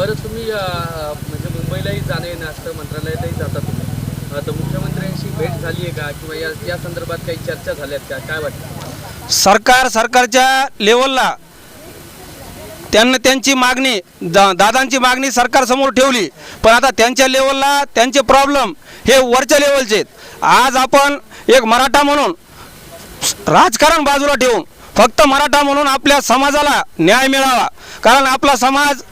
बरं तुम्ही म्हणजे मुंबईलाही जाणं येणं असतं मंत्रालयातही जाता तुम्ही. तर मुख्यमंत्र्यांशी भेट झाली आहे का? किंवा या या संदर्भात काही चर्चा झाल्यात का? काय वाटतं? सरकार सरकारच्या लेवलला त्यांना त्यांची मागणी दा दादांची मागणी सरकारसमोर ठेवली. पण आता त्यांच्या लेवलला त्यांचे प्रॉब्लेम हे वरच्या लेवलचे आहेत. आज आपण एक मराठा म्हणून राजकारण बाजूला ठेवून फक्त मराठा म्हणून आपल्या समाजाला न्याय मिळावा. कारण आपला समाज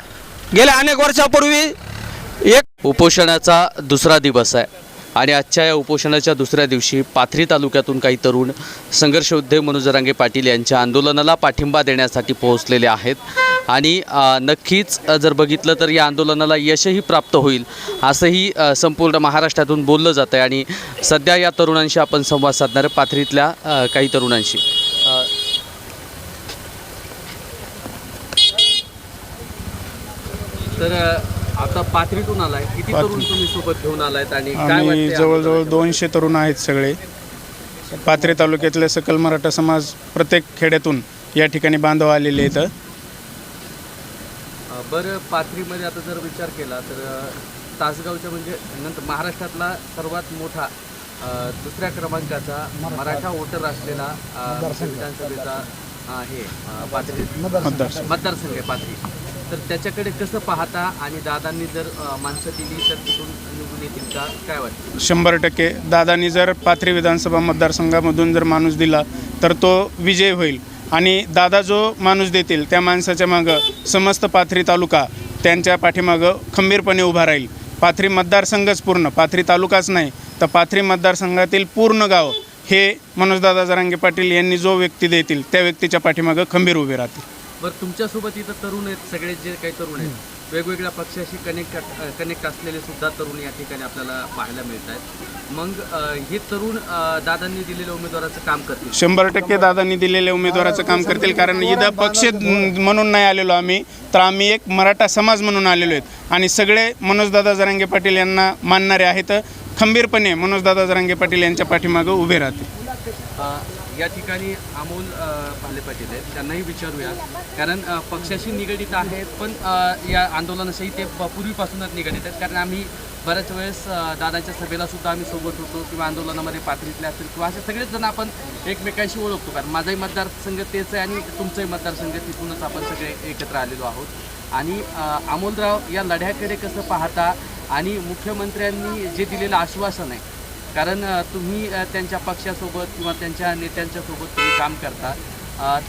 गेल्या अनेक वर्षापूर्वी एक उपोषणाचा दुसरा दिवस आहे. आणि आजच्या या उपोषणाच्या दुसऱ्या दिवशी पाथरी तालुक्यातून काही तरुण संघर्ष उद्योग मनोज पाटील यांच्या आंदोलनाला पाठिंबा देण्यासाठी पोहोचलेले आहेत. आणि नक्कीच जर बघितलं तर या आंदोलनाला यशही प्राप्त होईल असंही संपूर्ण महाराष्ट्रातून बोललं जातं आहे आणि सध्या या तरुणांशी आपण संवाद साधणार पाथरीतल्या काही तरुणांशी अ, तर आता पाथरीतून आलाय. किती तरुण तुम्ही सोबत घेऊन आलायत आणि काय आम्ही वाटतंय जवळजवळ दोनशे तरुण आहेत सगळे. पाथरी तालुक्यातले सकल मराठा समाज प्रत्येक खेड्यातून या ठिकाणी बांधव आलेले आहेत. अ, बरं पाथरीमध्ये आता जर विचार केला तर अ, तासगावच्या म्हणजे नंतर महाराष्ट्रातला सर्वात मोठा अ, दुसऱ्या क्रमांकाचा मराठा वोटर असलेला अ, विधानसभेचा अ, हे अ, पाथरी. मतदारसंघ. मतदारसंघ आहे पाथरी. तर त्याच्याकडे कसं पाहता आणि दादांनी जर माणसं दिली तर तिथून निवडून येतील का? काय वाटतं? शंभर टक्के. दादांनी जर पाथरी विधानसभा मतदारसंघामधून जर माणूस दिला तर तो विजय होईल. आणि दादा जो माणूस देतील त्या माणसाच्या मागं समस्त पाथरी तालुका त्यांच्या पाठीमागं खंबीरपणे उभा राहील. पाथरी मतदारसंघच पूर्ण पाथरी तालुकाच नाही तर पाथरी मतदारसंघातील पूर्ण गाव हे मनोजदादा जरांगे पाटील यांनी जो व्यक्ती देतील त्या व्यक्तीच्या पाठीमागं खंबीर उभे राहतील. बरं तुमच्यासोबत इथं तरुण आहेत सगळे जे काही तरुण आहेत वेगवेगळ्या पक्षाशी कनेक्ट कनेक्ट असलेले सुद्धा तरुण या ठिकाणी आपल्याला पाहायला मिळत आहेत मग हे तरुण दादांनी दिलेल्या उमेदवाराचं काम करतील. शंभर टक्के दादांनी दिलेल्या उमेदवाराचं काम करतील कारण इथं पक्ष म्हणून नाही आलेलो आम्ही तर आम्ही एक मराठा समाज म्हणून आलेलो आहेत. आणि सगळे मनोजदादा जरांगे पाटील यांना मानणारे आहेत. खंबीरपणे मनोजदादा जरांगे पाटील यांच्या पाठीमागं उभे राहतील. या ठिकाणी अमोल अ, भाले पाटील आहेत त्यांनाही विचारूया. कारण पक्षाशी निगडीत आहेत पण या आंदोलनाशी ते पूर्वीपासूनच निगडीत आहेत. कारण आम्ही बऱ्याच वेळेस दादाच्या सभेला सुद्धा आम्ही सोबत होतो किंवा आंदोलनामध्ये पातळीतले असतील किंवा असे सगळेच जण आपण एकमेकांशी ओळखतो. कारण माझाही मतदारसंघ तेच आहे आणि तुमचाही मतदारसंघ तिथूनच आपण सगळे एकत्र आलेलो आहोत. आणि अमोलराव या लढ्याकडे कसं पाहता आणि मुख्यमंत्र्यांनी जे दिलेलं आश्वासन आहे कारण तुम्ही त्यांच्या पक्षासोबत किंवा त्यांच्या नेत्यांच्यासोबत तुम्ही काम करता.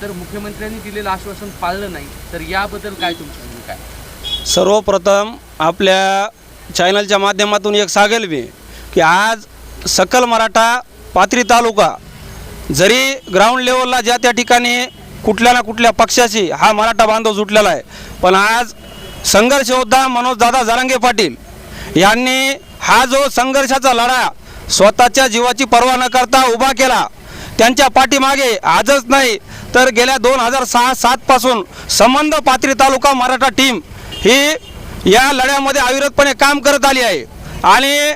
तर मुख्यमंत्र्यांनी दिलेलं आश्वासन पाळलं नाही तर याबद्दल काय तुमची भूमिका आहे सर्वप्रथम आपल्या चॅनलच्या माध्यमातून एक सांगेल मी की आज सकल मराठा पाथरी तालुका जरी ग्राउंड लेवलला ज्या त्या ठिकाणी कुठल्या ना कुठल्या पक्षाशी हा मराठा बांधव जुटलेला आहे पण आज संघर्ष योद्धा मनोजदादा जरांगे पाटील यांनी हा जो संघर्षाचा लढा स्वतःच्या जीवाची पर्वा न करता उभा केला. त्यांच्या पाठीमागे आजच नाही तर गेल्या दोन हजार सहा सातपासून संबंध पात्री तालुका मराठा टीम ही या लढ्यामध्ये अविरतपणे काम करत आली आहे. आणि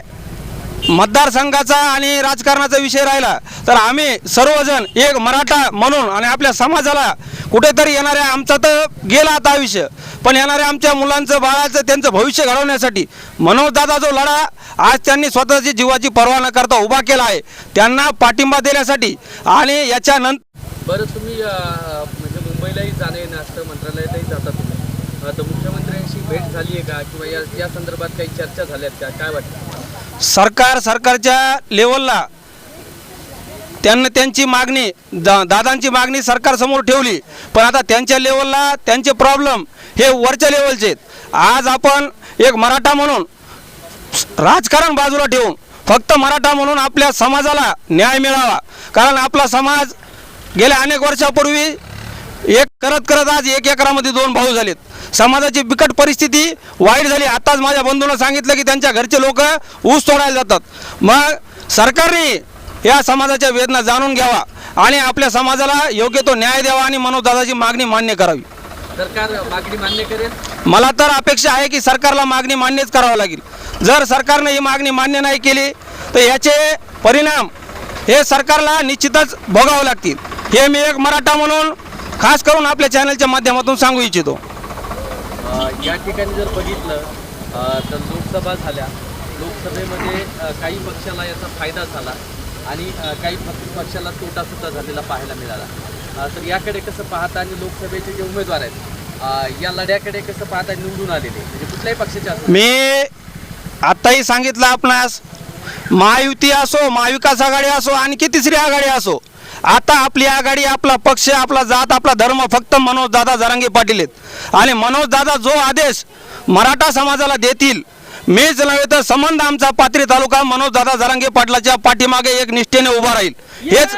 मतदारसंघाचा आणि राजकारणाचा विषय राहिला तर आम्ही सर्वजण एक मराठा म्हणून आणि आपल्या समाजाला कुठेतरी येणाऱ्या आमचा तर गेला आता आयुष्य. पण येणाऱ्या आमच्या मुलांचं बाळाचं त्यांचं भविष्य घडवण्यासाठी मनोजदादा जो लढा आज त्यांनी स्वतःची जीवाची पर्वा न करता उभा केला आहे त्यांना पाठिंबा देण्यासाठी आणि याच्यानंतर बरं तुम्ही म्हणजे मुंबईलाही जाणं येणं असतं मंत्रालयातही जाता तुम्ही. तर मुख्यमंत्र्यांशी भेट झाली आहे का? किंवा या या संदर्भात काही चर्चा झाल्यात का? काय वाटतं? सरकार सरकारच्या लेवलला त्यांना त्यांची मागणी दा दादांची मागणी सरकारसमोर ठेवली. पण आता त्यांच्या लेवलला त्यांचे प्रॉब्लेम हे वरच्या लेवलचे आहेत. आज आपण एक मराठा म्हणून राजकारण बाजूला ठेवून फक्त मराठा म्हणून आपल्या समाजाला न्याय मिळावा. कारण आपला समाज गेल्या अनेक वर्षापूर्वी एक करत करत आज एक एकरामध्ये दोन भाऊ झालेत. समाजाची बिकट परिस्थिती वाईट झाली. आताच माझ्या बंधूंना सांगितलं की त्यांच्या घरचे लोक ऊस तोडायला जातात. मग सरकारने या समाजाच्या वेदना जाणून घ्यावा आणि आपल्या समाजाला योग्य तो न्याय द्यावा आणि मनोजदादाची मागणी मान्य करावी. सरकार मागणी मान्य करेल? मला तर अपेक्षा आहे की सरकारला मागणी मान्यच करावं लागेल. जर सरकारने ही मागणी मान्य नाही केली तर याचे परिणाम हे सरकारला निश्चितच भोगावे लागतील. हे मी एक मराठा म्हणून खास करून आपल्या चॅनलच्या माध्यमातून सांगू इच्छितो. या ठिकाणी जर बघितलं तर लोकसभा झाल्या. लोकसभेमध्ये काही पक्षाला याचा फायदा झाला. आणि काही पक्षाला तोटासुद्धा झालेला पाहायला मिळाला. तर याकडे कसं पाहता आणि लोकसभेचे जे उमेदवार आहेत या लढ्याकडे कसं पाहता निवडून आलेले म्हणजे कुठल्याही पक्षाचे मी आत्ताही सांगितलं आपणास महायुती असो महाविकास आघाडी असो आणि की तिसरी आघाडी असो आता आपली आघाडी आपला पक्ष आपला जात आपला धर्म फक्त मनोज दादा जरांगे पाटील आहेत. आणि मनोज दादा जो आदेश मराठा समाजाला देतील मीच नव्हे तर संबंध आमचा पाथरी तालुका मनोज दादा जरांगे पाटलाच्या पाठीमागे एक निष्ठेने उभा राहील. हेच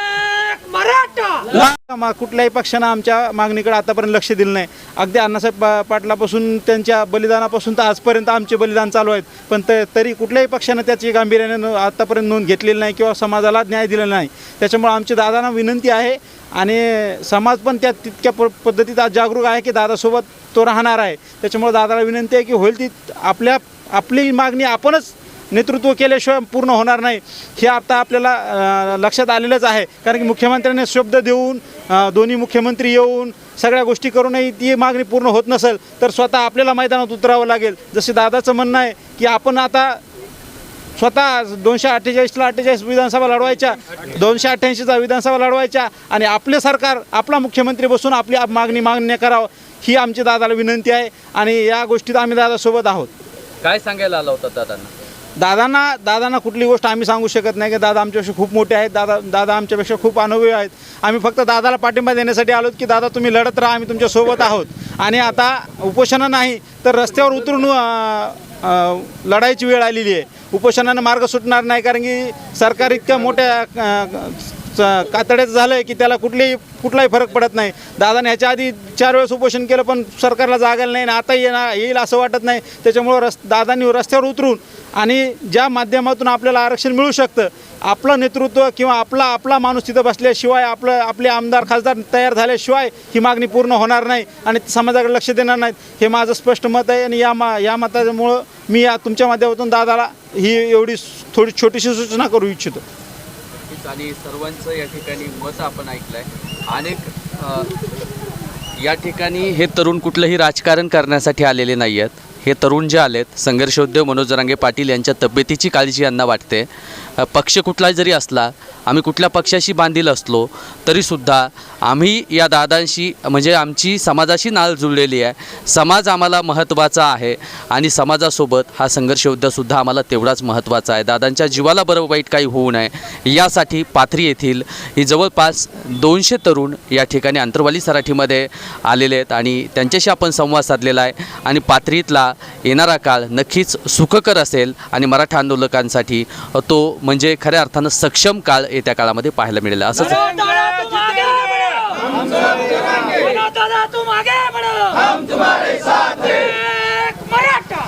मा- कुठल्याही पक्षानं आमच्या मागणीकडे आतापर्यंत लक्ष दिलं नाही. अगदी अण्णासाहेब पा- पाटलापासून त्यांच्या बलिदानापासून तर आजपर्यंत आमचे बलिदान चालू आहेत. पण त तरी कुठल्याही पक्षानं त्याची गांभीर्याने नो- आतापर्यंत नोंद घेतलेली नाही किंवा समाजाला न्याय दिलेला नाही. त्याच्यामुळे आमची दादांना विनंती आहे आणि समाज पण त्या तितक्या प पद्धतीत आज जागरूक आहे की दादासोबत तो राहणार आहे. त्याच्यामुळे दादाला विनंती आहे की होईल ती आपल्या आपली मागणी आपणच नेतृत्व केल्याशिवाय पूर्ण होणार नाही. हे आता आपल्याला लक्षात आलेलंच आहे. कारण की मुख्यमंत्र्यांनी शब्द देऊन दोन्ही मुख्यमंत्री येऊन सगळ्या गोष्टी करूनही ती मागणी पूर्ण होत नसेल तर स्वतः आपल्याला मैदानात उतरावं लागेल. जसे दादाचं म्हणणं आहे की आपण आता स्वतः दोनशे अठ्ठेचाळीसला अठ्ठेचाळीस विधानसभा लढवायच्या दोनशे अठ्ठ्याऐंशीचा विधानसभा लढवायच्या आणि आपले सरकार आपला मुख्यमंत्री बसून आपली मागणी मागण्या करावं ही आमची दादाला विनंती आहे. आणि या गोष्टीत आम्ही दादासोबत आहोत. काय सांगायला आला होता दादांना? दादांना दादांना कुठली गोष्ट आम्ही सांगू शकत नाही की दादा आमच्यापेक्षा खूप मोठे आहेत दादा दादा आमच्यापेक्षा खूप अनुभवी आहेत. आम्ही फक्त दादाला पाठिंबा देण्यासाठी आलो की दादा तुम्ही लढत राहा आम्ही तुमच्यासोबत आहोत. आणि आता उपोषणं नाही तर रस्त्यावर उतरून लढाईची वेळ आलेली आहे. उपोषणानं मार्ग सुटणार नाही कारण की सरकार इतक्या मोठ्या कातड्याचं झालं आहे की त्याला कुठलीही कुठलाही फरक पडत नाही. दादाने ह्याच्या आधी चार वेळेस उपोषण केलं पण सरकारला जागायला नाही आणि आता येणार येईल असं वाटत नाही. त्याच्यामुळं रस् दादांनी रस्त्यावर उतरून आणि ज्या माध्यमातून आपल्याला आरक्षण मिळू शकतं आपलं नेतृत्व किंवा आपला आपला माणूस तिथं बसल्याशिवाय आपलं आपले आमदार खासदार तयार झाल्याशिवाय ही मागणी पूर्ण होणार नाही आणि समाजाकडे लक्ष देणार नाहीत. हे माझं स्पष्ट मत आहे आणि या मा या मतामुळं मी या तुमच्या माध्यमातून दादाला ही एवढी थोडी छोटीशी सूचना करू इच्छितो. आणि सर्वांचं या ठिकाणी मत आपण ऐकलंय. अनेक या ठिकाणी हे तरुण कुठलंही राजकारण करण्यासाठी आलेले नाही आहेत हे तरुण जे आलेत संघर्षोद्योग मनोज जरांगे पाटील यांच्या तब्येतीची काळजी यांना वाटते. पक्ष कुठला जरी असला आम्ही कुठल्या पक्षाशी बांधील असलो तरीसुद्धा आम्ही या दादांशी म्हणजे आमची समाजाशी नाळ जुळलेली आहे. समाज आम्हाला महत्त्वाचा आहे आणि समाजासोबत हा संघर्ष संघर्षयोद्धासुद्धा आम्हाला तेवढाच महत्त्वाचा आहे. दादांच्या जीवाला बरं वाईट काही होऊ नये यासाठी पाथरी येथील ही जवळपास दोनशे तरुण या ठिकाणी अंतरवाली सराठीमध्ये आलेले आहेत आणि त्यांच्याशी आपण संवाद साधलेला आहे. आणि पाथरीतला येणारा काळ नक्कीच सुखकर असेल आणि मराठा आंदोलकांसाठी तो म्हणजे खऱ्या अर्थानं सक्षम काळ येत्या काळामध्ये पाहायला मिळेल. असंच मराठा.